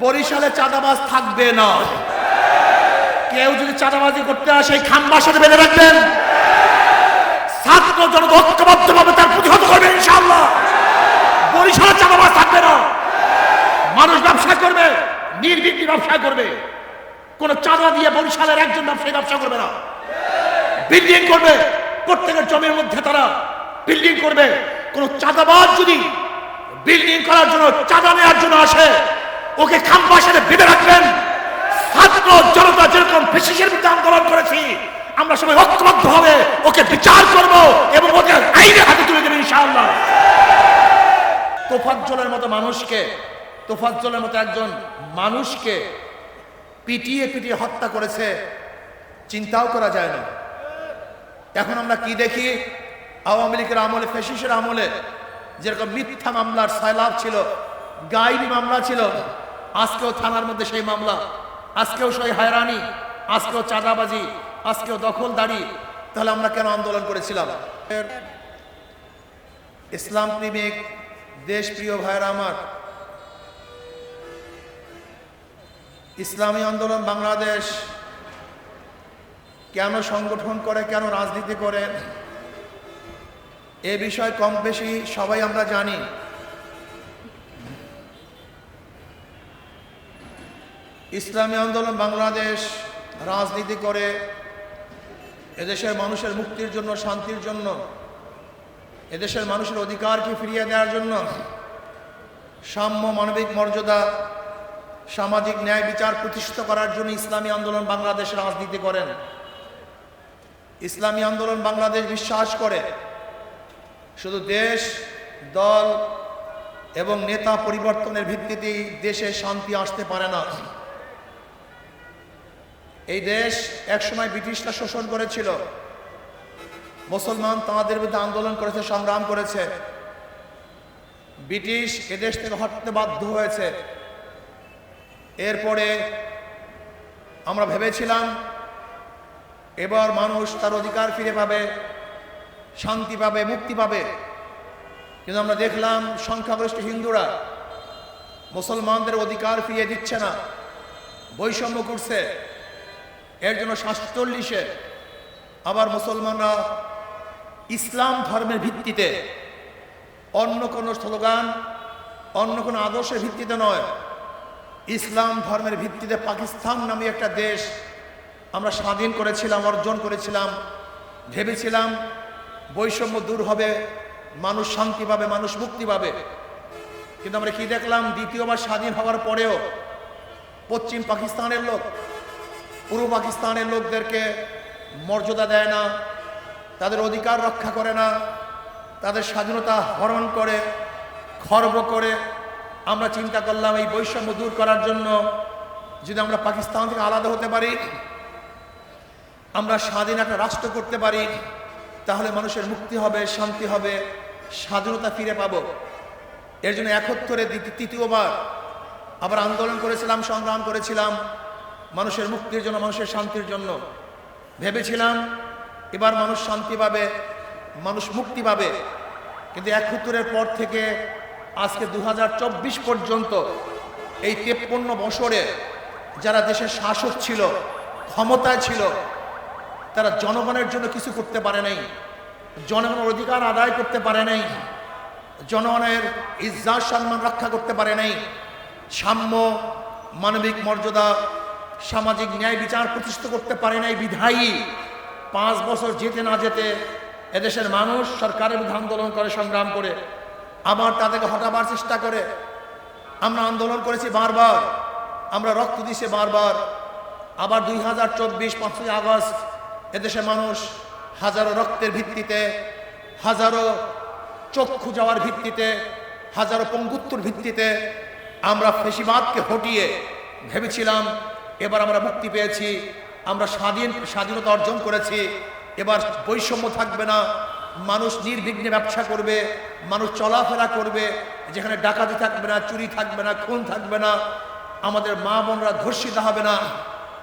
বরিশালে চাঁদাবাজ থাকবে না। কেউ যদি চাঁদাবাজি করতে আসে, এই খাম্বার সাথে বেঁধে রাখবেন। ছাত্র জনতা ঐক্যবদ্ধ ভাবে তার প্রতিহত করবে ইনশাআল্লাহ। বরিশালে চাঁদাবাজ থাকবে না। মানুষ ব্যবসা করবে, নির্বিঘ্নি ব্যবসা করবে। কোন চাঁদা দিয়ে বরিশালের একজন ব্যবসায়ী ব্যবসা করবে না। বিল্ডিং করবে, প্রত্যেকের জমির মধ্যে তারা বিল্ডিং করবে। কোন চাঁদাবাজ যদি বিল্ডিং করার জন্য, চাঁদা নেওয়ার জন্য আসে ওকে খাম্বা সাথে বেঁধে রাখবেন। ছাত্র জনতা যেরকম বিশেষের বিরুদ্ধে আন্দোলন করেছি, আমরা সবাই ঐক্যবদ্ধ হবে, ওকে বিচার করব এবং ওকে আইনের হাতে তুলে দেবে ইনশাআল্লাহ। তোফাজ্জলের মতো মানুষকে, তোফাজ্জলের মতো একজন মানুষকে পিটিয়ে পিটিয়ে হত্যা করেছে, চিন্তাও করা যায় না। এখন আমরা কি দেখি? আওয়ামী লীগের আমলে ফেসিসের আমলে যেরকম মিথ্যা মামলার সয়লাভ ছিল গাইবি মামলা ছিল আজকেও থানার মধ্যে সেই মামলা। আজকেও সেই হয়রানি। আজকেও চাঁদাবাজি। আজকেও দখল দখলদারি। তাহলে আমরা কেন আন্দোলন করেছিলাম? ইসলাম প্রেমিক, দেশপ্রিয় ভাইয়েরা আমার, ইসলামী আন্দোলন বাংলাদেশ কেন সংগঠন করে, কেন রাজনীতি করে, এ বিষয় কম বেশি সবাই আমরা জানি। ইসলামী আন্দোলন বাংলাদেশ রাজনীতি করে এদেশের মানুষের মুক্তির জন্য, শান্তির জন্য, এদেশের মানুষের অধিকারকে ফিরিয়ে দেওয়ার জন্য সাম্য মানবিক মর্যাদা, সামাজিক ন্যায় বিচার প্রতিষ্ঠিত করার জন্য ইসলামী আন্দোলন বাংলাদেশ রাজনীতি করেন। ইসলামী আন্দোলন বাংলাদেশ বিশ্বাস করে। শুধু দেশ, দল এবং নেতা পরিবর্তনের ভিত্তিতেই দেশে শান্তি আসতে পারে না। এই দেশ একসময় ব্রিটিশরা শোষণ করেছিল। মুসলমান তাঁদের বিরুদ্ধে আন্দোলন করেছে, সংগ্রাম করেছে। ব্রিটিশ এদেশ থেকে হটতে বাধ্য হয়েছে। এরপরে আমরা ভেবেছিলাম, এবার মানুষ তার অধিকার ফিরে পাবে, শান্তি পাবে, মুক্তি পাবে। কিন্তু আমরা দেখলাম, সংখ্যাগরিষ্ঠ হিন্দুরা মুসলমানদের অধিকার ফিরিয়ে দিচ্ছে না, বৈষম্য করছে। এর জন্য সাতচল্লিশে আবার মুসলমানরা ইসলাম ধর্মের ভিত্তিতে অন্য কোনো স্লোগান, অন্য কোনো আদর্শের ভিত্তিতে নয়, ইসলাম ধর্মের ভিত্তিতে পাকিস্তান নামে একটা দেশ আমরা স্বাধীন করেছিলাম, অর্জন করেছিলাম, ভেবেছিলাম বৈষম্য দূর হবে, মানুষ শান্তি পাবে, মানুষ মুক্তি পাবে। কিন্তু আমরা কি দেখলাম, দ্বিতীয়বার স্বাধীন হওয়ার পরেও পশ্চিম পাকিস্তানের লোক পূর্ব পাকিস্তানের লোকদেরকে মর্যাদা দেয় না, তাদের অধিকার রক্ষা করে না, তাদের স্বাধীনতা হরণ করে, খর্ব করে। আমরা চিন্তা করলাম এই বৈষম্য দূর করার জন্য যদি আমরা পাকিস্তান থেকে আলাদা হতে পারি, আমরা স্বাধীন একটা রাষ্ট্র করতে পারি, তাহলে মানুষের মুক্তি হবে, শান্তি হবে, স্বাধীনতা ফিরে পাব। এর জন্য একত্তরে তৃতীয়বার আবার আন্দোলন করেছিলাম, সংগ্রাম করেছিলাম। মানুষের মুক্তির জন্য, মানুষের শান্তির জন্য। ভেবেছিলাম এবার মানুষ শান্তি পাবে, মানুষ মুক্তি পাবে। কিন্তু একত্তরের পর থেকে আজকে দু হাজার চব্বিশ পর্যন্ত এই তেপ্পন্ন বছরে যারা দেশের শাসক ছিল, ক্ষমতায় ছিল, তারা জনগণের জন্য কিছু করতে পারে নাই, জনগণের অধিকার আদায় করতে পারে নাই, জনগণের ইজ্জাত, সম্মান রক্ষা করতে পারে নাই। সাম্য, মানবিক মর্যাদা সামাজিক ন্যায় বিচার প্রতিষ্ঠিত করতে পারে নাই বিধায়ী। পাঁচ বছর যেতে না যেতে এদেশের মানুষ সরকারের বিরুদ্ধে আন্দোলন করে, সংগ্রাম করে, আবার তাদেরকে হটাবার চেষ্টা করে। আমরা আন্দোলন করেছি বারবার। আমরা রক্ত দিছি বারবার। আবার দুই হাজার চব্বিশ পাঁচই আগস্ট এদেশের মানুষ হাজারো রক্তের ভিত্তিতে, হাজারো চক্ষু যাওয়ার ভিত্তিতে, হাজারো পঙ্গুত্বর ভিত্তিতে আমরা ফেসিবাদকে হটিয়ে ভেবেছিলাম এবার আমরা মুক্তি পেয়েছি, আমরা স্বাধীন, স্বাধীনতা অর্জন করেছি, এবার বৈষম্য থাকবে না, মানুষ নির্বিঘ্নে ব্যবসা করবে, মানুষ চলাফেরা করবে, যেখানে ডাকাতি থাকবে না, চুরি থাকবে না, খুন থাকবে না, আমাদের মা বোনরা ধর্ষিত হবে না।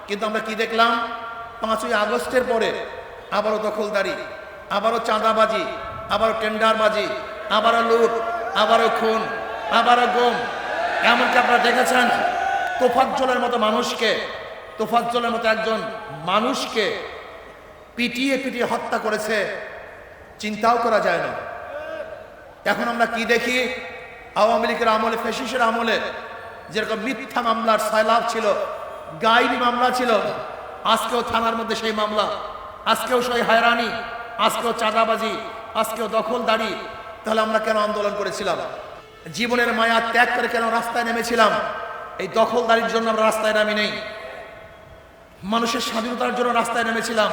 কিন্তু আমরা কি দেখলাম? পাঁচই আগস্টের পরে আবারও দখলদারি, আবারও চাঁদাবাজি, আবারও টেন্ডারবাজি, আবারও লুট, আবারও খুন, আবারও গম। এমনকি আপনারা দেখেছেন তোফাজ্জলের মতো মানুষকে, তোফাজ্জলের মতো একজন মানুষকে পিটিয়ে পিটিয়ে হত্যা করেছে, চিন্তাও করা যায় না। এখন আমরা কি দেখি? আওয়ামী লীগের আমলে, ফেসিসের আমলে যেরকম মিথ্যা মামলার সাইলাভ ছিল, গাইবি মামলা ছিল, আজকেও থানার মধ্যে সেই মামলা। আজকেও সেই হয়রানি, আজকেও চাঁদাবাজি, আজকেও দখলদারি। তাহলে আমরা কেন আন্দোলন করেছিলাম? জীবনের মায়া ত্যাগ করে কেন রাস্তায় নেমেছিলাম? এই দখলদারির জন্য আমরা রাস্তায় নামি নেই। মানুষের স্বাধীনতার জন্য রাস্তায় নেমেছিলাম।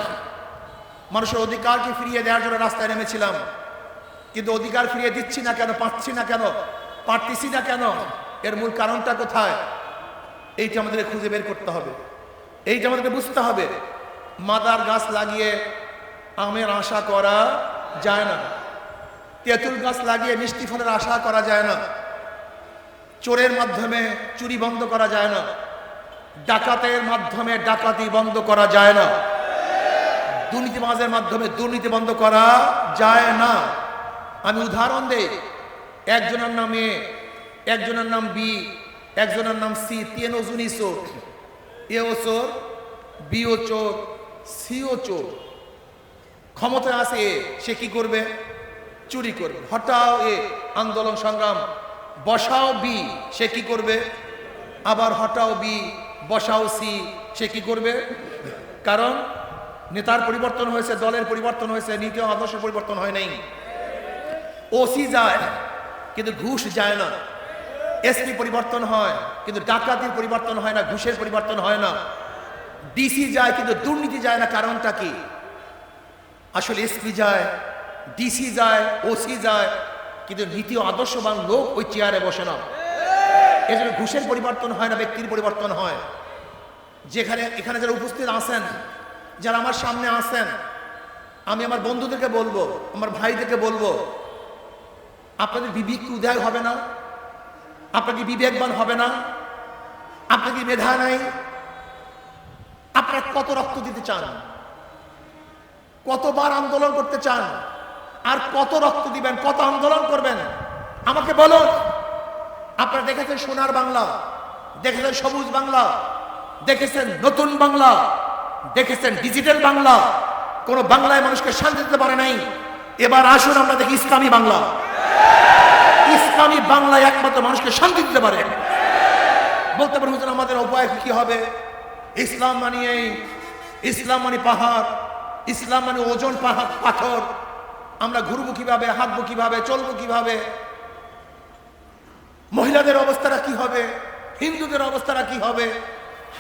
মানুষের অধিকারকে ফিরিয়ে দেওয়ার জন্য রাস্তায় নেমেছিলাম। কিন্তু অধিকার ফিরিয়ে দিচ্ছি না কেন, পাচ্ছি না কেন, পারতেছি না কেন, এর মূল কারণটা কোথায়? এইটা আমাদের খুঁজে বের করতে হবে। এইটা আমাদেরকে বুঝতে হবে। মাদার গাছ লাগিয়ে আমের আশা করা যায় না। তেঁতুল গাছ লাগিয়ে মিষ্টি ফলের আশা করা যায় না। চোরের মাধ্যমে চুরি বন্ধ করা যায় না। ডাকাতের মাধ্যমে ডাকাতি বন্ধ করা যায় না। দুর্নীতিবাজের মাধ্যমে দুর্নীতি বন্ধ করা যায় না। আমি উদাহরণ দেই। একজনের নাম এ, একজনের নাম বি, একজনের নাম সি, তিন ওজুনি চোর। এও চোর বিও চোর সিও চোর। ক্ষমতায় আছে এ, সে কি করবে? চুরি করবে। হঠাৎ এ আন্দোলন সংগ্রাম বসাও বি সে কি করবে? আবার হটাও বি বসাও সি সে কি করবে? কারণ নেতার পরিবর্তন হয়েছে, দলের পরিবর্তন হয়েছে, নীতি আদর্শ পরিবর্তন হয় নাই। ওসি যায়, কিন্তু ঘুষ যায় না। এসপি পরিবর্তন হয়, কিন্তু ডাকাতির পরিবর্তন হয় না, ঘুষের পরিবর্তন হয় না। ডিসি যায়, কিন্তু দুর্নীতি যায় না, কারণটা কি? আসলে এসপি যায় ডিসি যায় ওসি যায় কিন্তু নীতি আদর্শবান লোক ওই চেয়ারে বসে না। এজন্য ঘুষের পরিবর্তন হয় না, ব্যক্তির পরিবর্তন হয়। যেখানে এখানে যারা উপস্থিত আছেন, যারা আমার সামনে আসেন আমি আমার বন্ধুদেরকে বলব, আমার ভাইদেরকে বলব, আপনাদের বিবেক উদয় হবে না আপনাকে বিবেকবান হবে না আপনাকে মেধা নাই। আপনারা কত রক্ত দিতে চান? কতবার আন্দোলন করতে চান? আর কত রক্ত দিবেন, কত আন্দোলন করবেন? আমাকে বলুন। আপনারা দেখেছেন সোনার বাংলা, দেখেছেন সবুজ বাংলা, দেখেছেন নতুন বাংলা, দেখেছেন ডিজিটাল বাংলা। কোন বাংলায় মানুষকে শান্তি দিতে পারে নাই। এবার আসুন আমরা দেখি ইসলামী বাংলা। ইসলামী বাংলায় একমাত্র মানুষকে শান্তি দিতে পারে। বলতে পারেন, হুজুর, আমাদের উপায় কি হবে? ইসলাম মানে এই ইসলাম মানে পাহাড়, ইসলাম মানে ওজন পাহাড়, পাথর। আমরা ঘুরবো কীভাবে, হাঁটবো কীভাবে, চলবো কীভাবে? মহিলাদের অবস্থাটা কি হবে? হিন্দুদের অবস্থাটা কি হবে?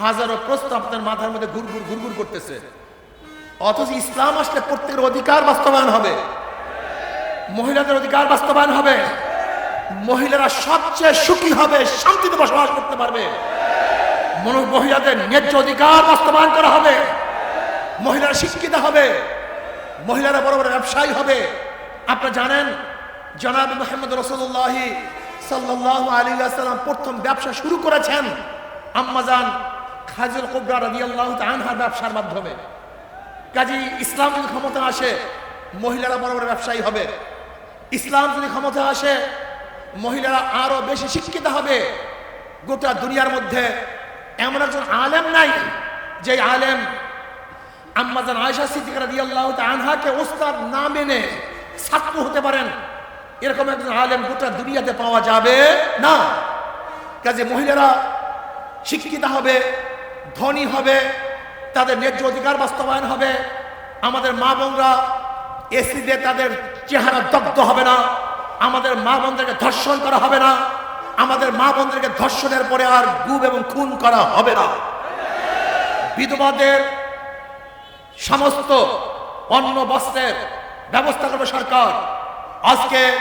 হাজারো প্রশ্ন আপনার মাথার মধ্যে ঘুরঘুর ঘুরঘুর করতেছে। অথচ ইসলাম আসলে প্রত্যেকের অধিকার বাস্তবায়ন হবে। মহিলাদের অধিকার বাস্তবায়ন হবে। মহিলারা সবচেয়ে সুখী হবে, শান্তিতে বসবাস করতে পারবে। মহিলাদের ন্যায্য অধিকার বাস্তবায়ন করা হবে। মহিলারা শিক্ষিত হবে। মহিলারা বড় বড় ব্যবসায়ী হবে। আপনারা জানেন, জনাব মোহাম্মদ রসুল্লাহ সাল্লাহ আলী আসসালাম প্রথম ব্যবসা শুরু করেছেন আম্মাজান খাজুল কুবরা আল্লাহ আনহার ব্যবসার মাধ্যমে। কাজী ইসলাম যদি ক্ষমতা আসে, মহিলারা বড় বড় ব্যবসায়ী হবে। ইসলাম যদি ক্ষমতা আসে, মহিলারা আরও বেশি শিক্ষিত হবে। গোটা দুনিয়ার মধ্যে এমন একজন আলেম নাই যে আলেম আম্মাজান আয়সা সিদ্দিক রাদিয়াল্লাহু তাআলা আনহাকে ওস্তাদ না মেনে ছাত্র হতে পারেন। এরকম একজন আলেম গোটা দুনিয়াতে পাওয়া যাবে না। কাজে মহিলারা শিক্ষিত হবে, ধনী হবে, তাদের ন্যায্য অধিকার বাস্তবায়ন হবে। আমাদের মা বোনরা এসিতে তাদের চেহারা দগ্ধ হবে না। আমাদের মা বোনদেরকে ধর্ষণ করা হবে না। আমাদের মা বোনদেরকে ধর্ষণের পরে আর গুম এবং খুন করা হবে না। বিধবাদের সমস্ত অন্ন বস্ত্রের ব্যবস্থা করবে সরকার। আজকে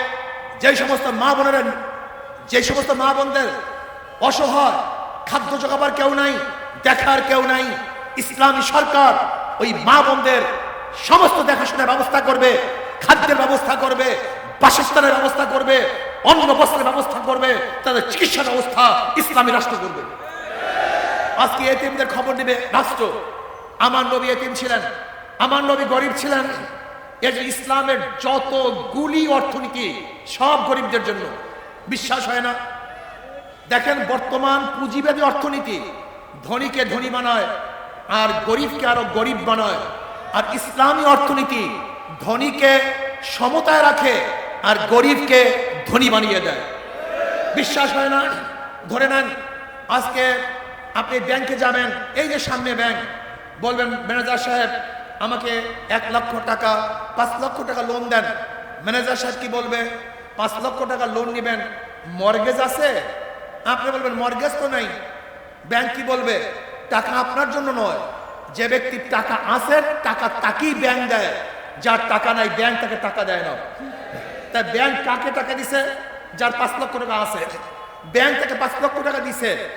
যে সমস্ত মা বোনের যে সমস্ত মা বোনদের অসহায় খাদ্য জোগাবার কেউ নাই, দেখার কেউ নাই, ইসলামী সরকার ওই মা বোনদের সমস্ত দেখাশোনার ব্যবস্থা করবে, খাদ্যের ব্যবস্থা করবে, বাসস্থানের ব্যবস্থা করবে, অন্ন বস্ত্রের ব্যবস্থা করবে, তাদের চিকিৎসা ব্যবস্থা ইসলামী রাষ্ট্র করবে। আজকে এতিমদের খবর নেবে রাষ্ট্র। আমার নবী এতিম ছিলেন, আমার নবী গরিব ছিলেন। এই যে ইসলামের যত গুলি অর্থনীতি, সব গরিবদের জন্য। বিশ্বাস হয় না। দেখেন বর্তমান পুঁজিবাদী অর্থনীতি, ধনীকে ধনী বানায়, আর গরিবকে আরও গরিব বানায়। আর ইসলামী অর্থনীতি ধনীকে সমতায় রাখে, আর গরিবকে ধনী বানিয়ে দেয়। বিশ্বাস হয় না? ধরে নেন, আজকে আপনি ব্যাংকে যাবেন, এই যে সামনে ব্যাংক বলবেন, ম্যানেজার সাহেব, আমাকে এক লক্ষ টাকা, পাঁচ লক্ষ টাকা লোন দেন। ম্যানেজার সাহেব কি বলবে? পাঁচ লক্ষ টাকা লোন নেবেন। মর্গেজ আছে? আপনি বলবেন, মর্গেজ তো নাই। ব্যাংক কি বলবে? টাকা আপনার জন্য নয়। যে ব্যক্তির টাকা আছে, টাকা তাকেই ব্যাংক দেয়। যার টাকা নাই, ব্যাংক তাকে টাকা দেয় না। তাই ব্যাংক কাকে টাকা দিছে? যার পাঁচ লক্ষ টাকা আছে। ব্যাংক তাকে পাঁচ লক্ষ টাকা দিছে।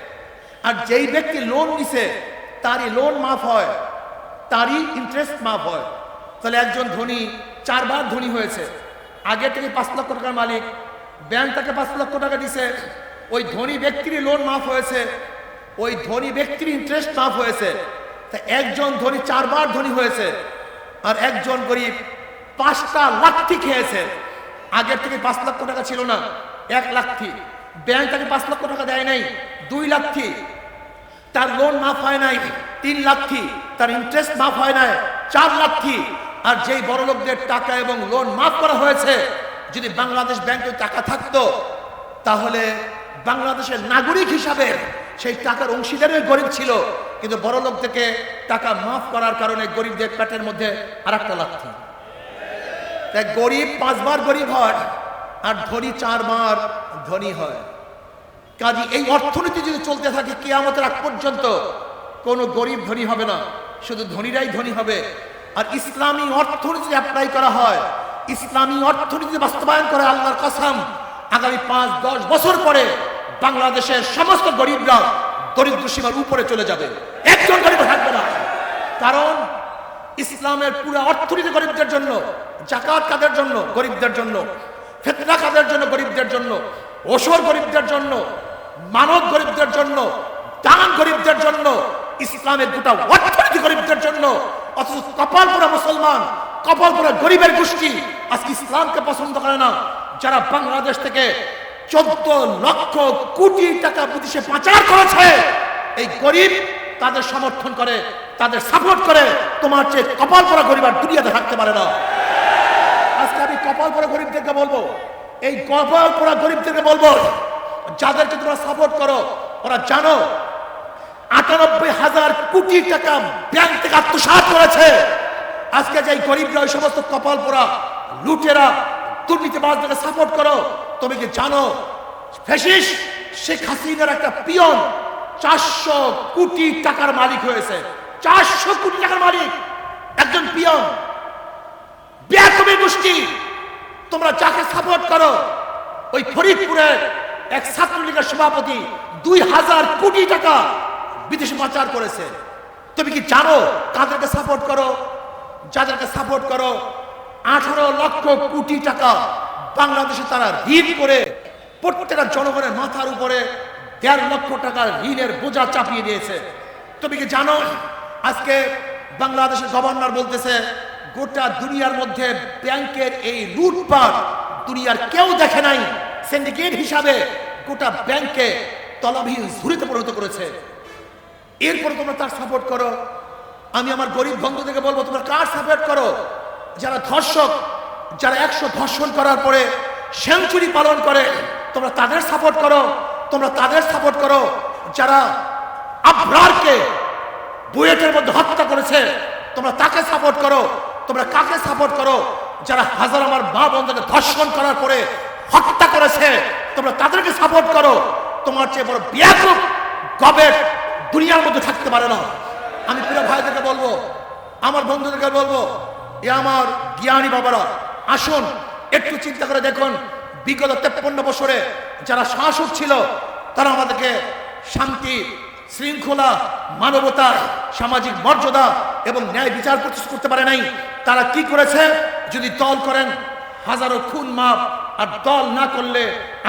আর যেই ব্যক্তি লোন নিছে তারই লোন মাফ হয়, তারই ইন্টারেস্ট মাফ হয়। তাহলে একজন ধনী, চারবার ধনী হয়েছে। আগে থেকে পাঁচ লক্ষ টাকার মালিক ব্যাংক তাকে পাঁচ লক্ষ টাকা দিছে। ওই ধনী ব্যক্তিরই লোন মাফ হয়েছে, ওই ধনী ব্যক্তির ইন্টারেস্ট মাফ হয়েছে। তা একজন ধনী চারবার ধনী হয়েছে, আর একজন গরিব পাঁচটা লাঠি খেয়েছে। আগের থেকে পাঁচ লক্ষ টাকা ছিল না, এক লাখি ব্যাংক তাকে পাঁচ লক্ষ টাকা দেয় নাই, দুই লাখি তার লোন মাফ হয় নাই, তিন লাখি তার ইন্টারেস্ট মাফ হয় নাই, চার লাখি আর যেই বড় লোকদের টাকা এবং লোন মাফ করা হয়েছে, যদি বাংলাদেশ ব্যাংকে টাকা থাকতো, তাহলে বাংলাদেশের নাগরিক হিসাবে সেই টাকার অংশীদারের গরিব ছিল। কিন্তু বড় লোক থেকে টাকা মাফ করার কারণে গরিবদের পেটের মধ্যে আর একটা লাথি। তাই গরিব পাঁচবার গরিব হয়, আর ধনী চারবার ধনী হয়। কাজী এই অর্থনীতি যদি চলতে থাকে কেয়ামতের আগ পর্যন্ত, কোনো গরিব ধনী হবে না, শুধু ধনীরাই ধনী হবে। আর ইসলামী অর্থনীতি অ্যাপ্লাই করা হয়, ইসলামী অর্থনীতি বাস্তবায়ন করে আল্লাহর কসম, আগামী পাঁচ, দশ বছর পরে বাংলাদেশের সমস্ত গরিবরা দরিদ্র সীমার উপরে চলে যাবে। একজন গরিব থাকবে না। কারণ ইসলামের পুরো অর্থনীতি গরিবদের জন্য, জাকাত কাদের জন্য? গরিবদের জন্য। ফেতনা কাদের জন্য? গরিবদের জন্য। ওসর গরিবদের জন্য। মানব গরিবদের জন্য, দান গরিবদের জন্য, ইসলামের গোটা অর্থনীতি গরিবদের জন্য, অথচ কপাল পোড়া মুসলমান কপাল পোড়া গরিবের গোষ্ঠী আজকে ইসলামকে পছন্দ করে না। যারা বাংলাদেশ থেকে চোদ্দ লক্ষ কোটি টাকা বিদেশে পাচার করেছে, এই গরিব তাদের সমর্থন করে, তাদের সাপোর্ট করে, তোমার চেয়ে কপাল পরা গরিব আর দুনিয়াতে থাকতে পারে না। আজকে আমি কপাল পরা গরিবদেরকে বলব, এই কপাল পরা গরিবদেরকে বলব যাদেরকে তোমরা সাপোর্ট করো, ওরা জানো আটানব্বই হাজার কোটি টাকা ব্যাংক থেকে আত্মসাৎ করেছে। আজকে যে গরিবরা ওই সমস্ত কপাল পরা লুটেরা, দুর্নীতিবাজদেরকে সাপোর্ট করো, তুমি কি জানো? ফেসিস শেখ হাসিনার একটা পিয়ন চারশো কোটি টাকার মালিক হয়েছে। চারশো কোটি টাকার মালিক, একজন পিয়ন। ব্যাকমী গোষ্ঠী, তোমরা যাকে সাপোর্ট করো, ওই ফরিদপুরের এক ছাত্রলীগের সভাপতি দুই হাজার কোটি টাকা বিদেশে পাচার করেছে। তুমি কি জানো কাদেরকে সাপোর্ট করো? যাদেরকে সাপোর্ট করো, আঠারো লক্ষ কোটি টাকা বাংলাদেশে তারা ঋণ করে প্রত্যেকটা জনগণের মাথার উপরে দেড় লক্ষ টাকার ঋণের বোঝা চাপিয়ে দিয়েছে। তুমি কি জানো আজকে বাংলাদেশের গভর্নর বলতেছে, গোটা দুনিয়ার মধ্যে ব্যাংকের এই লুটপাট দুনিয়ার কেউ দেখে নাই। সিন্ডিকেট হিসাবে গোটা ব্যাংকে তলাবিহীন ঝুড়িতে পরিণত করেছে। এরপর তোমরা তার সাপোর্ট করো। আমি আমার গরিব বন্ধুদেরকে বলব, তোমরা কার সাপোর্ট করো? যারা ধর্ষক, যারা একশো ধর্ষণ করার পরে সেঞ্চুরি পালন করে, তোমরা তাদের সাপোর্ট করো। তোমরা তাদের সাপোর্ট করো। যারা আবরারকে বুয়েটের মধ্যে হত্যা করেছে, তোমরা তাকে সাপোর্ট করো। তোমরা কাকে সাপোর্ট করো? যারা হাজার আমার মা বন্ধুকে ধর্ষণ করার পরে হত্যা করেছে, তোমরা তাদেরকে সাপোর্ট করো। তোমার চেয়ে বড় ব্যাপক গবেট দুনিয়ার মধ্যে থাকতে পারে না। আমি প্রিয় ভাইদেরকে বলব, আমার বন্ধুদেরকে বলব, এ আমার জ্ঞানী বাবারা, আসুন, একটু চিন্তা করে দেখুন, বিগত তেপ্পন্ন বছরে যারা শাসক ছিল, তারা আমাদেরকে শান্তি, শৃঙ্খলা, মানবতা, সামাজিক মর্যাদা এবং ন্যায় বিচার প্রতিষ্ঠা করতে পারে নাই। তারা কি করেছে? যদি দল করেন হাজারো খুন মাপ আর দল না করলে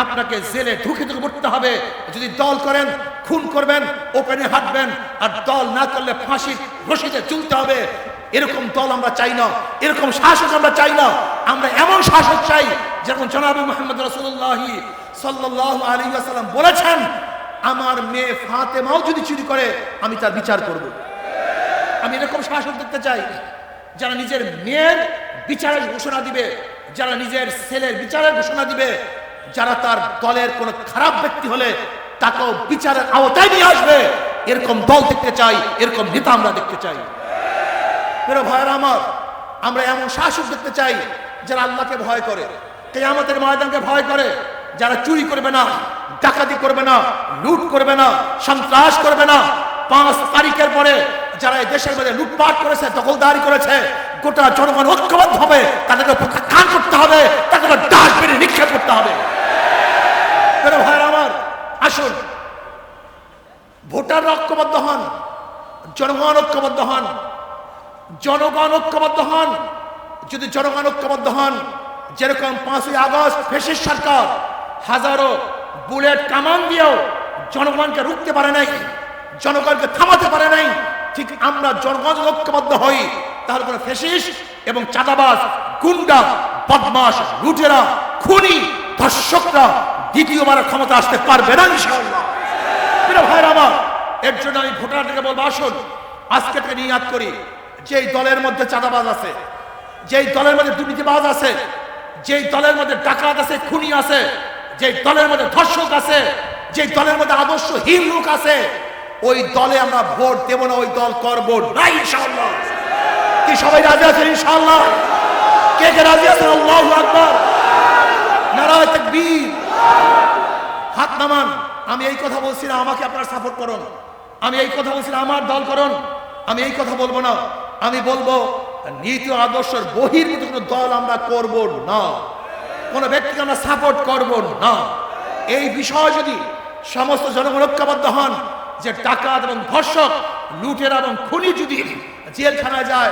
আপনাকে জেলে ঢুকে ঢুকে পড়তে হবে। যদি দল করেন, খুন করবেন, ওপেনে হাঁটবেন, আর দল না করলে ফাঁসির রশিতে চলতে হবে। এরকম দল আমরা চাই না। এরকম শাসক আমরা চাই না। আমরা এমন শাসক চাই যেমন জনাবি মোহাম্মদ রসুল্লাহ সাল্লাহ আলী আসালাম বলেছেন, আমার মেয়ে ফাতেমাও যদি চুরি করে, আমি তার বিচার করব। আমি এরকম শাসক দেখতে চাই, যারা নিজের মেয়ের বিচারের ঘোষণা দিবে। যারা নিজের ছেলের বিচারের ঘোষণা দিবে, যারা তার দলের কোনো খারাপ ব্যক্তি হলে তাকেও বিচারের আওতায় নিয়ে আসবে। এরকম দল দেখতে চাই, এরকম নেতা আমরা দেখতে চাই। মেরো ভাইয়ের আমার, আমরা এমন শাসক দেখতে চাই যারা আল্লাহকে ভয় করে, কেয়ামতের ময়দানকে ভয় করে, যারা চুরি করবে না, ডাকাতি করবে না, লুট করবে না, সন্ত্রাস করবে না। পাঁচ তারিখের পরে যারা এই দেশের মধ্যে লুটপাট করেছে, দখলদারি করেছে, গোটা জনগণ ঐক্যবদ্ধ হবে, তাদেরকে প্রত্যাখ্যান করতে হবে তাদেরকে ডাস্টবিনে নিক্ষেপ করতে হবে। ভাই আমার, আসুন। ভোটাররা ঐক্যবদ্ধ হন, জনগণ ঐক্যবদ্ধ হন, জনগণ ঐক্যবদ্ধ হন। যদি জনগণ ঐক্যবদ্ধ হন, যেরকম পাঁচই আগস্ট ফেসিস সরকার, হাজারো বুলেট কামান দিয়েও জনগণকে রুখতে পারে নাই, জনগণকে থামাতে পারে নাই ঠিক আমরা জনগণ ঐক্যবদ্ধ হই তাহলে কোনো ফেসিস এবং চাঁদাবাজ, গুন্ডা বদমাস লুটেরা, খুনি, ধর্ষকরা দ্বিতীয়বার ক্ষমতা আসতে পারবে না, ইনশাআল্লাহ। ভাইয়ের আমার, এর জন্য আমি ভোটারদেরকে বলব, আসুন, আজকে থেকে নিয়াদ করি, যেই দলের মধ্যে চাঁদাবাজ আছে, যেই দলের মধ্যে দুর্নীতিবাজ আছে, যেই দলের মধ্যে ডাকাত আছে, খুনি আছে, যেই দলের মধ্যে ধর্ষক আছে, যেই দলের মধ্যে আদর্শহীন লোক আছে ওই দলে আমরা ভোট দেব না ওই দল করব না। ইনশাআল্লাহ। কি সবাই রাজি আছেন ইনশাআল্লাহ? কে কে রাজি আছেন? আল্লাহু আকবার। নারায়ে তাকবীর। হাত নামান। আমি এই কথা বলছি না আমাকে আপনারা সাপোর্ট করুন। আমি এই কথা বলছি না আমার দল করুন। আমি এই কথা বলব না। আমি বলব নীতি আদর্শের বহির্ভূত কোনো দল আমরা করব না। কোনো ব্যক্তিকে আমরা সাপোর্ট করব না। এই বিষয় যদি সমস্ত জনগণ ঐক্যবদ্ধ হন যে ডাকাত এবং ধর্ষক, লুটের এবং খুনি যদি জেলখানায় যায়,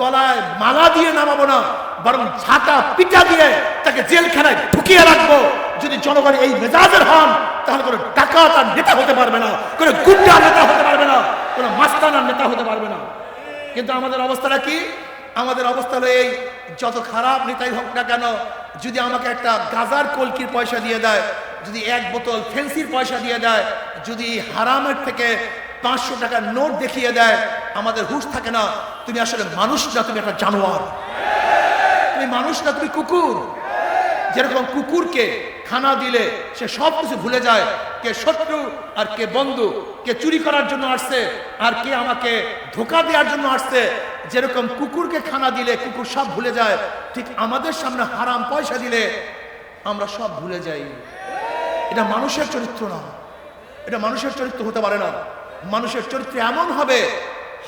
গলায় মালা দিয়ে নামাবো না, বরং ঝাঁটা পিটা দিয়ে তাকে জেলখানায় ঢুকিয়ে রাখব। যদি জনগণ এই মেজাজের হন, তাহলে কোনো ডাকাত আর নেতা হতে পারবে না, কোনো গুন্ডা নেতা হতে পারবে না, কোনো মাস্তানার নেতা হতে পারবে না। কিন্তু আমাদের অবস্থাটা কি? আমাদের অবস্থা হলো এই, যত খারাপ নেতাই হোক না কেন, যদি আমাকে একটা গাজার কলকির পয়সা দিয়ে দেয় যদি এক বোতল ফেন্সির পয়সা দিয়ে দেয়, যদি হারামের থেকে পাঁচশো টাকার নোট দেখিয়ে দেয়, আমাদের হুশ থাকে না। তুমি আসলে মানুষ না, তুমি একটা জানোয়ার। তুমি মানুষ না, তুমি কুকুর। যেরকম কুকুরকে খানা দিলে সে সব কিছু ভুলে যায়, কে শত্রু আর কে বন্ধু, কে চুরি করার জন্য আসছে আর কে আমাকে ধোকা দেওয়ার জন্য আসছে, যেরকম কুকুরকে খানা দিলে কুকুর সব ভুলে যায়, ঠিক আমাদের সামনে হারাম পয়সা দিলে আমরা সব ভুলে যাই। এটা মানুষের চরিত্র না। এটা মানুষের চরিত্র হতে পারে না। মানুষের চরিত্র এমন হবে,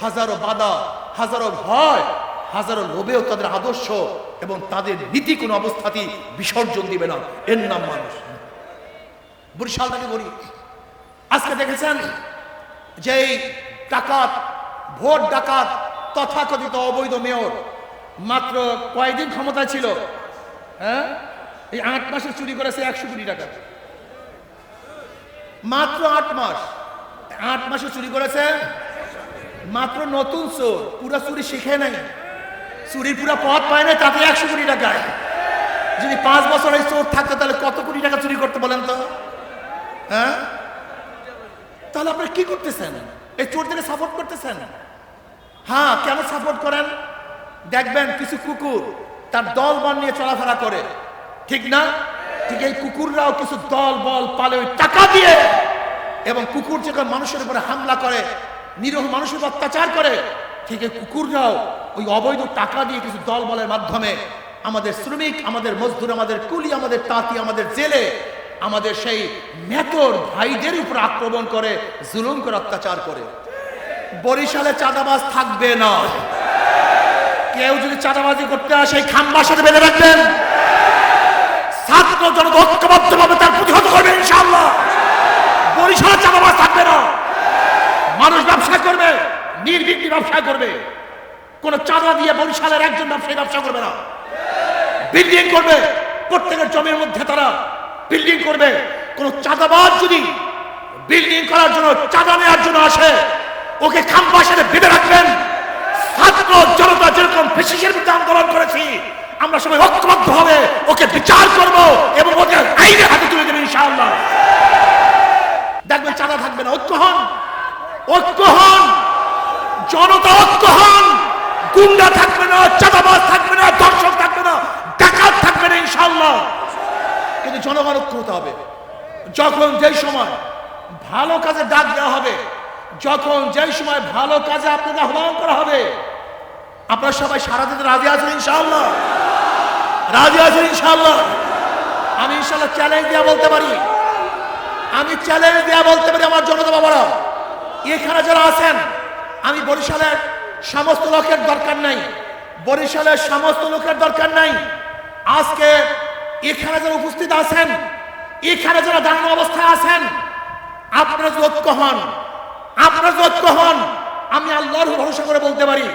হাজারো বাধা, হাজারো ভয়, হাজারো লোভেও তাদের আদর্শ এবং তাদের নীতি কোনো অবস্থাতেই বিসর্জন দিবে না। এর নাম মানুষ। বরিশাল থেকে বলি, আজকে দেখেছেন যে এই ডাকাত, ভোট ডাকাত, তথাকথিত অবৈধ মেয়র মাত্র কয়দিন ক্ষমতায় ছিল হ্যাঁ? এই আট মাসে চুরি করেছে একশো কোটি টাকা। মাত্র আট মাস। আট মাসে চুরি করেছে? মাত্র নতুন চোর। পুরা চুরি শিখে নাই। চুরির পুরো পথ পায় না তাতে একশো কোটি টাকায় যদি পাঁচ বছর এই চোর থাকতো, তাহলে কত কোটি টাকা চুরি করতে বলেন তো? হ্যাঁ? তাহলে আপনারা কি করতেছেন? এই চোরদেরকে সাপোর্ট করতেছেন? হ্যাঁ কেন সাপোর্ট করেন? দেখবেন কিছু কুকুর তার দল বল নিয়ে চলাফেরা করে। ঠিক না? ঠিক এই কুকুররাও কিছু দল, বল, পালে ওই টাকা দিয়ে এবং কুকুর যখন মানুষের উপরে হামলা করে, নিরহ মানুষের অত্যাচার করে, ঠিক এই কুকুররাও ওই অবৈধ টাকা দিয়ে কিছু দল, বলের মাধ্যমে আমাদের শ্রমিক, আমাদের মজদুর, আমাদের কুলি, আমাদের তাঁতি, আমাদের জেলে, আমাদের সেই মেতর ভাইদের উপর আক্রমণ করে, জুলুম করে, অত্যাচার করে। বরিশালে চাঁদাবাজ থাকবে না। কেউ যদি চাঁদাবাজি করতে আসে খাম্বার সাথে বেঁধে রাখবেন। ছাত্র জনতা ঐক্যবদ্ধ ভাবে তার প্রতিহত করবে, ইনশাআল্লাহ। বরিশালে চাঁদাবাজ থাকবে না। মানুষ ব্যবসা করবে, নির্বিঘ্নি ব্যবসা করবে। কোন চাঁদা দিয়ে বরিশালের একজন ব্যবসায়ী ব্যবসা করবে না। বিল্ডিং করবে, প্রত্যেকের জমির মধ্যে তারা বিল্ডিং করবে। কোন চাঁদাবাজ যদি বিল্ডিং করার জন্য চাঁদা নেওয়ার জন্য আসে, ওকে খাম্পা সাথে বেঁধে রাখবেন। ছাত্র জনতা যেরকম ফেসিসের বিরুদ্ধে আন্দোলন করেছি আমরা সবাই ঐক্যবদ্ধ হবে, ওকে বিচার করব এবং ওকে আইনের হাতে তুলে দেবে ইনশাআল্লাহ। দেখবেন চাঁদা থাকবে না, ঐক্য হন। ঐক্য হন। জনতা ঐক্য হন। গুন্ডা থাকবে না, চাঁদাবাজ থাকবে না দর্শক থাকবে না, ডাকাত থাকবে না ইনশাল্লাহ কিন্তু জনগণ ঐক্য হতে হবে। যখন যেই সময় ভালো কাজে ডাক দেওয়া হবে, যখন যেই সময় ভালো কাজে আপনাদের আহ্বান করা হবে, আপনারা সবাই সারা দিতে রাজি আছেন ইনশাআল্লাহ? রাজি আছেন ইনশাআল্লাহ? আমি ইনশাআল্লাহ চ্যালেঞ্জ দেওয়া বলতে পারি। আমি চ্যালেঞ্জ দেওয়া বলতে পারি আমার জনতা বাবারা এখানে যারা আছেন, আমি বরিশালের সমস্ত লোকের দরকার নাই। বরিশালের সমস্ত লোকের দরকার নাই। আজকে এখানে যারা উপস্থিত আছেন, এখানে যারা দাঁড়ানো অবস্থায় আছেন, আপনারা যদি হন, আপনারা যদি হন, আমি আল্লাহর ভরসা করে বলতে পারি,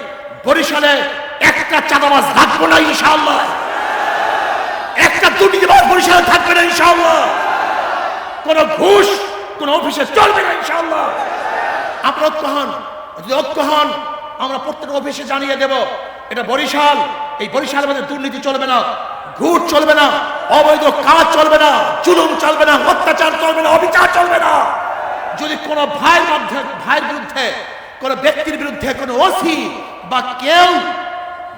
বরিশালে একটা চাঁদাবাজ রাখব না ইনশাআল্লাহ। একটা দুর্নীতিবাজ বরিশালে থাকবে না, ইনশাআল্লাহ। কোন ঘুষ, কোন অফিসে চলবে না, ইনশাআল্লাহ। আপনারা ঐক্য হন। যদি ঐক্য হন, আমরা প্রত্যেক অফিসে জানিয়ে দেব, এটা বরিশাল। এই বরিশালের মধ্যে দুর্নীতি চলবে না, ঘুষ চলবে না, অবৈধ কাজ চলবে না চুলুম চলবে না, অত্যাচার চলবে না, অবিচার চলবে না। যদি কোন ভাইয়ের মধ্যে, ভাইয়ের বিরুদ্ধে, কোন ব্যক্তির বিরুদ্ধে কোন ওসি বা কেউ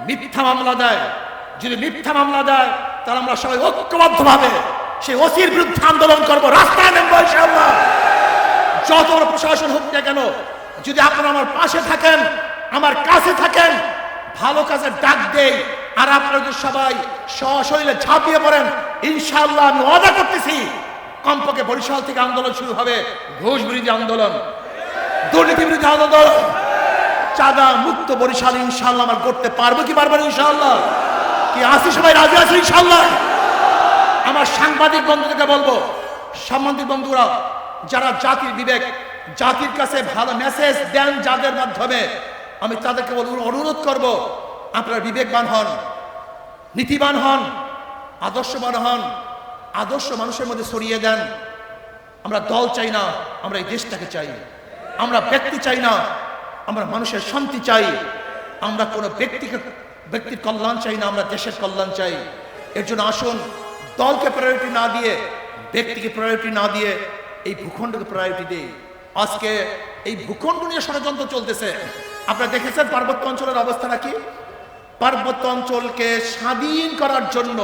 মিথ্যা মামলা দেয়, যদি মিথ্যা মামলা দেয় তাহলে আমরা সবাই ঐক্যবদ্ধভাবে সেই ওসির বিরুদ্ধে আন্দোলন করব। রাস্তায় নেমবো ইনশাআল্লাহ। যত বড় প্রশাসন হোক না কেন, যদি আপনারা আমার পাশে থাকেন, আমার কাছে থাকেন, ভালো কাজে ডাক দেই, আর আপনারা যদি সবাই সশরীরে ঝাঁপিয়ে পড়েন, ইনশাআল্লাহ আমি ওয়াদা করতেছি, কমপক্ষে বরিশাল থেকে আন্দোলন শুরু হবে ঘুষ বিরোধী আন্দোলন। দুর্নীতি বিরোধী আন্দোলন। চাঁদা মুক্ত বরিশাল ইনশাআল্লাহ আমার করতে পারব কি পারব না ইনশাআল্লাহ? কি আসি সবাই? রাজি আছে ইনশাআল্লাহ? আমার সাংবাদিক বন্ধুদেরকে বলব সাংবাদিক বন্ধুরা, যারা জাতির বিবেক, জাতির কাছে ভালো মেসেজ দেন যাদের মাধ্যমে, আমি তাদেরকে অনুরোধ করব, আপনারা বিবেকবান হন, নীতিবান হন, আদর্শবান হন, আদর্শ মানুষের মধ্যে ছড়িয়ে দেন। আমরা দল চাই না, আমরা এই দেশটাকে চাই। আমরা ব্যক্তি চাই না, আমরা মানুষের শান্তি চাই। আমরা কোনো ব্যক্তিকে ব্যক্তির কল্যাণ চাই না, আমরা দেশের কল্যাণ চাই। এর জন্য আসুন, দলকে প্রায়োরিটি না দিয়ে, ব্যক্তিকে প্রায়োরিটি না দিয়ে এই ভূখণ্ডকে প্রায়োরিটি দিই। আজকে এই ভূখণ্ড নিয়ে ষড়যন্ত্র চলতেছে। আপনারা দেখেছেন পার্বত্য অঞ্চলের অবস্থাটা কি পার্বত্য অঞ্চলকে স্বাধীন করার জন্য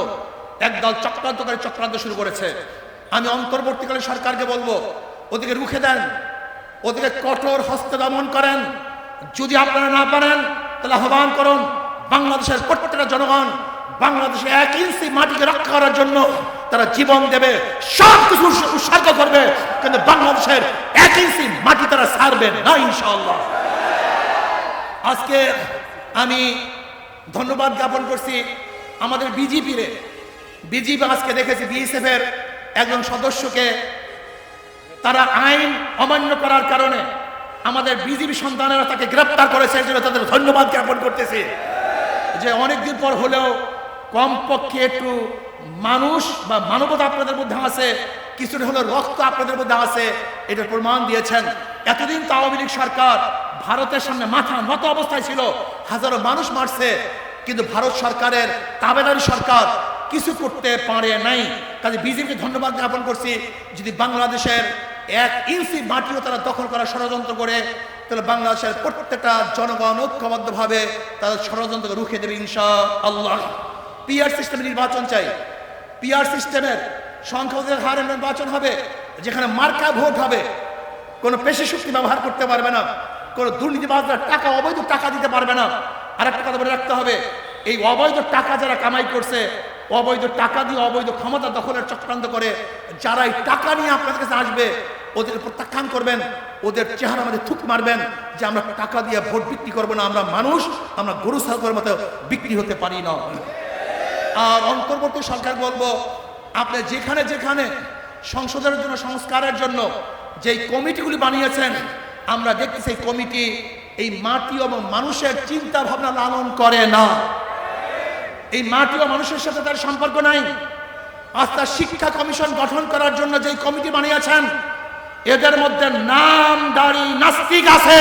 একদল চক্রান্তকারী চক্রান্ত শুরু করেছে। আমি অন্তর্বর্তীকালে সরকারকে বলব, ওদিকে রুখে দেন, ওদিকে কঠোর হস্তে দমন করেন। যদি আপনারা না পারেন, তাহলে আহ্বান করুন বাংলাদেশের প্রত্যেকটা জনগণ বাংলাদেশে এক ইঞ্চি মাটিকে রক্ষা করার জন্য তারা জীবন দেবে সব কিছু উৎস- উৎসর্গ করবে। কিন্তু বাংলাদেশের এক ইঞ্চি মাটি তারা ছাড়বে না, ইনশাআল্লাহ। আজকে আমি ধন্যবাদ জ্ঞাপন করছি আমাদের বিজেপিরে। বিজেপি আজকে দেখেছি বিএসএফ এর একজন সদস্যকে। তারা আইন অমান্য করার কারণে আমাদের বিজেপি সন্তানেরা তাকে গ্রেপ্তার করেছে জন্য তাদের ধন্যবাদ জ্ঞাপন করতেছি। যে অনেকদিন পর হলেও কমপক্ষে একটু মানুষ বা মানবতা আপনাদের মধ্যে আছে, কিছুটা হলেও রক্ত আপনাদের মধ্যে আছে, এটার প্রমাণ দিয়েছেন। এতদিন তো আওয়ামী লীগ সরকার ভারতের সামনে মাথা নত অবস্থায় ছিল, হাজারো মানুষ মারছে, কিন্তু ভারত সরকারের তাবেদারি সরকার কিছু করতে পারে নাই। কাজে বিজেপিকে ধন্যবাদ জ্ঞাপন করছি। যদি বাংলাদেশের এক ইঞ্চি মাটিও তারা দখল করার ষড়যন্ত্র করে, তাহলে বাংলাদেশের প্রত্যেকটা জনগণ ঐক্যবদ্ধভাবে তাদের ষড়যন্ত্রকে রুখে দেবে ইনশা আল্লাহ পিআর সিস্টেমে নির্বাচন চাই। পিআর সিস্টেমের সংখ্যাদের হারে নির্বাচন হবে, যেখানে মার্কা ভোট হবে। কোনো পেশি শক্তি ব্যবহার করতে পারবে না, কোনো দুর্নীতিবাজরা টাকা, অবৈধ টাকা দিতে পারবে না। আর একটা কথা বলে রাখতে হবে, এই অবৈধ টাকা যারা কামাই করছে অবৈধ টাকা দিয়ে অবৈধ ক্ষমতা দখলের চক্রান্ত করে যারা এই টাকা নিয়ে আপনাদের কাছে আসবে ওদের প্রত্যাখ্যান করবেন, ওদের চেহারা আমাদের থুক মারবেন যে আমরা টাকা দিয়ে ভোট বিক্রি করব না, আমরা মানুষ, আমরা গরু, ছাগলের মতো বিক্রি হতে পারি না। আর অন্তর্বর্তী সরকার বলব, আপনি যেখানে যেখানে সংসদের জন্য, সংস্কারের জন্য যেই কমিটিগুলি বানিয়েছেন, আমরা দেখতেছি এই কমিটি এই মাটি এবং মানুষের চিন্তা ভাবনা লালন করে না। এই মাটি ও মানুষের সাথে তার সম্পর্ক নাই। আজ তার শিক্ষা কমিশন গঠন করার জন্য যেই কমিটি বানিয়েছেন, এদের মধ্যে নাম দাড়ি নাস্তিক আছে।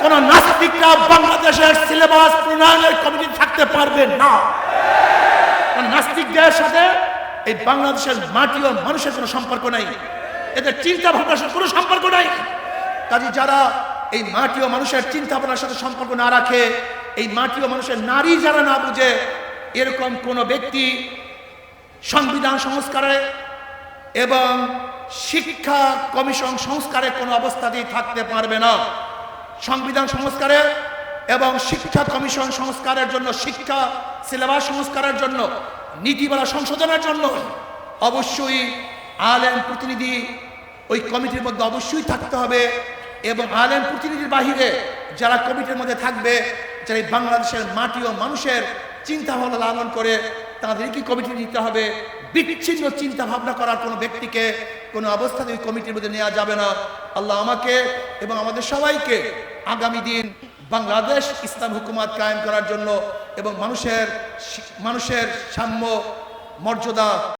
কোন নাস্তিকরা বাংলাদেশের সিলেবাস প্রণয়নের কমিটি থাকতে পারবে না। নাস্তিকদের সাথে এই বাংলাদেশের মাটি ও মানুষের কোনো সম্পর্ক নেই। এদের চিন্তা ভাবনার সাথে কোনো সম্পর্ক নাই। কাজে যারা এই মাটি ও মানুষের চিন্তা ভাবনার সাথে সম্পর্ক না রাখে, এই মাটি ও মানুষের নারী যারা না বুঝে এরকম কোনো ব্যক্তি সংবিধান সংস্কারে এবং শিক্ষা কমিশন সংস্কারে কোনো অবস্থাতেই থাকতে পারবে না। সংবিধান সংস্কারে এবং শিক্ষা কমিশন সংস্কারের জন্য, শিক্ষা সিলেবাস সংস্কারের জন্য, নীতিমালা সংশোধনের জন্য অবশ্যই আলেম প্রতিনিধি ওই কমিটির মধ্যে অবশ্যই থাকতে হবে এবং আলেম প্রতিনিধির বাহিরে যারা কমিটির মধ্যে থাকবে, যারা বাংলাদেশের মাটি ও মানুষের চিন্তা ভাবনা লালন করে তাদেরকে কমিটি নিতে হবে? বিচ্ছিন্ন চিন্তা ভাবনা করার কোনো ব্যক্তিকে কোনো অবস্থাতে ওই কমিটির মধ্যে নেওয়া যাবে না। আল্লাহ আমাকে এবং আমাদের সবাইকে আগামী দিন বাংলাদেশ ইসলাম হুকুমাত কায়েম করার জন্য এবং মানুষের মানুষের সাম্য, মর্যাদা